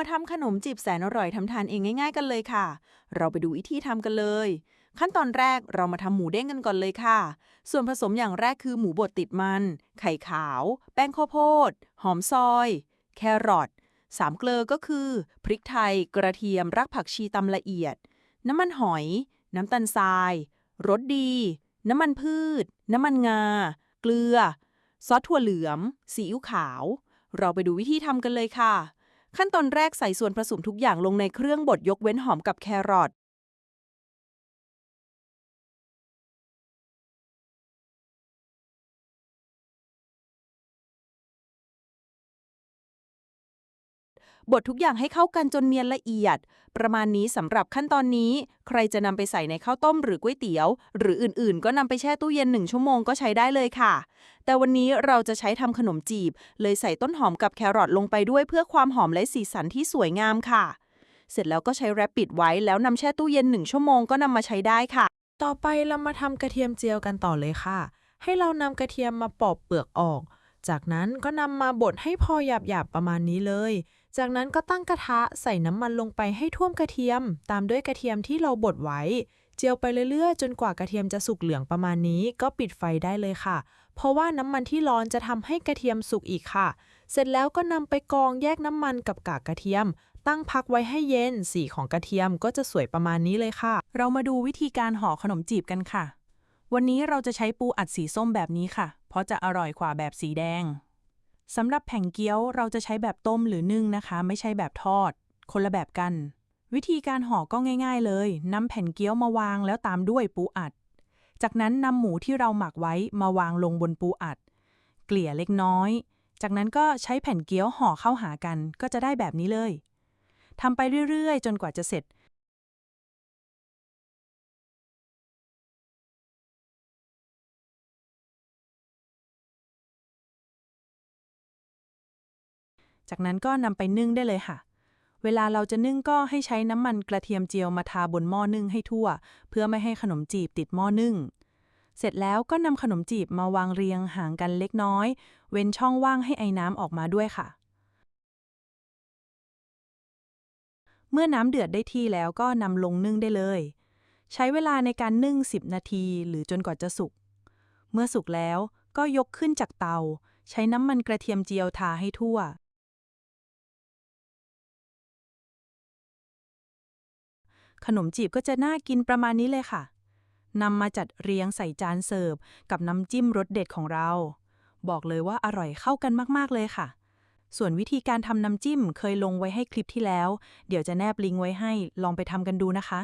มาทำขนมจีบแสนอร่อยทำทานเองง่ายๆกันเลยค่ะ เราไปดูวิธีทำกันเลย ขั้นตอนแรกเรามาทำหมูเด้งกันก่อนเลยค่ะ ส่วนผสมอย่างแรกคือหมูบดติดมัน ไข่ขาว แป้งข้าวโพด หอมซอย แครอทสามเกลือก็คือ พริกไทย กระเทียม รากผักชีตำละเอียด น้ำมันหอย น้ำตาลทรายรสดี น้ำมันพืช น้ำมันงา เกลือ ซอสถั่วเหลืองซีอิ๊วขาว เราไปดูวิธีทำกันเลยค่ะ ขั้นตอนแรกใส่ส่วนผสมทุกอย่างลงในเครื่องบดยกเว้นหอมกับแครอท บดทุกอย่างให้เข้ากันจนเนียนละเอียด ประมาณนี้สำหรับขั้นตอนนี้ ใครจะนำไปใส่ในข้าวต้มหรือก๋วยเตี๋ยว หรืออื่นๆ ก็นำไปแช่ตู้เย็นหนึ่งชั่วโมงก็ใช้ได้เลยค่ะ แต่วันนี้เราจะใช้ทำขนมจีบ เลยใส่ต้นหอมกับแครอทลงไปด้วยเพื่อความหอมและสีสันที่สวยงามค่ะ เสร็จแล้วก็ใช้แรปปิดไว้แล้วนำแช่ตู้เย็นหนึ่งชั่วโมงก็นำมาใช้ได้ค่ะ ต่อไปเรามาทำกระเทียมเจียวกันต่อเลยค่ะ ให้เรานำกระเทียมมาปอกเปลือกออก จากนั้นก็นำมาบดให้พอหยาบๆประมาณนี้เลย จากนั้นก็ตั้งกระทะใส่น้ำมันลงไปให้ท่วมกระเทียม ตามด้วยกระเทียมที่เราบดไว้ เจียวไปเรื่อยๆ จนกว่ากระเทียมจะสุกเหลืองประมาณนี้ ก็ปิดไฟได้เลยค่ะ เพราะว่าน้ำมันที่ร้อนจะทำให้กระเทียมสุกอีกค่ะ เสร็จแล้วก็นำไปกองแยกน้ำมันกับกากกระเทียม ตั้งพักไว้ให้เย็น สีของกระเทียมก็จะสวยประมาณนี้เลยค่ะ เรามาดูวิธีการห่อขนมจีบกันค่ะ วันนี้เราจะใช้ปูอัดสีส้มแบบนี้ค่ะ เพราะจะอร่อยกว่าแบบสีแดง สำหรับแผ่นเกี๊ยวเราจะใช้แบบต้มหรือนึ่งนะคะ ไม่ใช่แบบทอด คนละแบบกัน วิธีการห่อก็ง่าย ๆ เลยนำแผ่นเกี๊ยวมาวางแล้วตามด้วยปูอัด จากนั้นนำหมูที่เราหมักไว้มาวางลงบนปูอัด เกลี่ยเล็กน้อย จากนั้นก็ใช้แผ่นเกี๊ยวห่อเข้าหากันก็จะได้แบบนี้เลยทำไปเรื่อยๆ จนกว่าจะเสร็จ จากนั้นก็นำไปนึ่งได้เลยค่ะ เวลาเราจะนึ่งก็ให้ใช้น้ำมันกระเทียมเจียวมาทาบนหม้อนึ่งให้ทั่ว เพื่อไม่ให้ขนมจีบติดหม้อนึ่ง เสร็จแล้วก็นำขนมจีบมาวางเรียงห่างกันเล็กน้อย เว้นช่องว่างให้ไอ้น้ำออกมาด้วยค่ะ เมื่อน้ำเดือดได้ที่แล้วก็นำลงนึ่งได้เลย ใช้เวลาในการนึ่ง 10 นาทีหรือจนกว่าจะสุก เมื่อสุกแล้วก็ยกขึ้นจากเตา ใช้น้ำมันกระเทียมเจียวทาให้ทั่ว ขนมจีบก็จะน่ากินประมาณนี้เลยค่ะนำมาจัดเรียงใส่จานเสิร์ฟ กับน้ำจิ้มรสเด็ดของเรา บอกเลยว่าอร่อยเข้ากันมากๆเลยค่ะ ส่วนวิธีการทำน้ำจิ้มเคยลงไว้ให้คลิปที่แล้ว เดี๋ยวจะแนบลิงก์ไว้ให้ลองไปทำกันดูนะคะ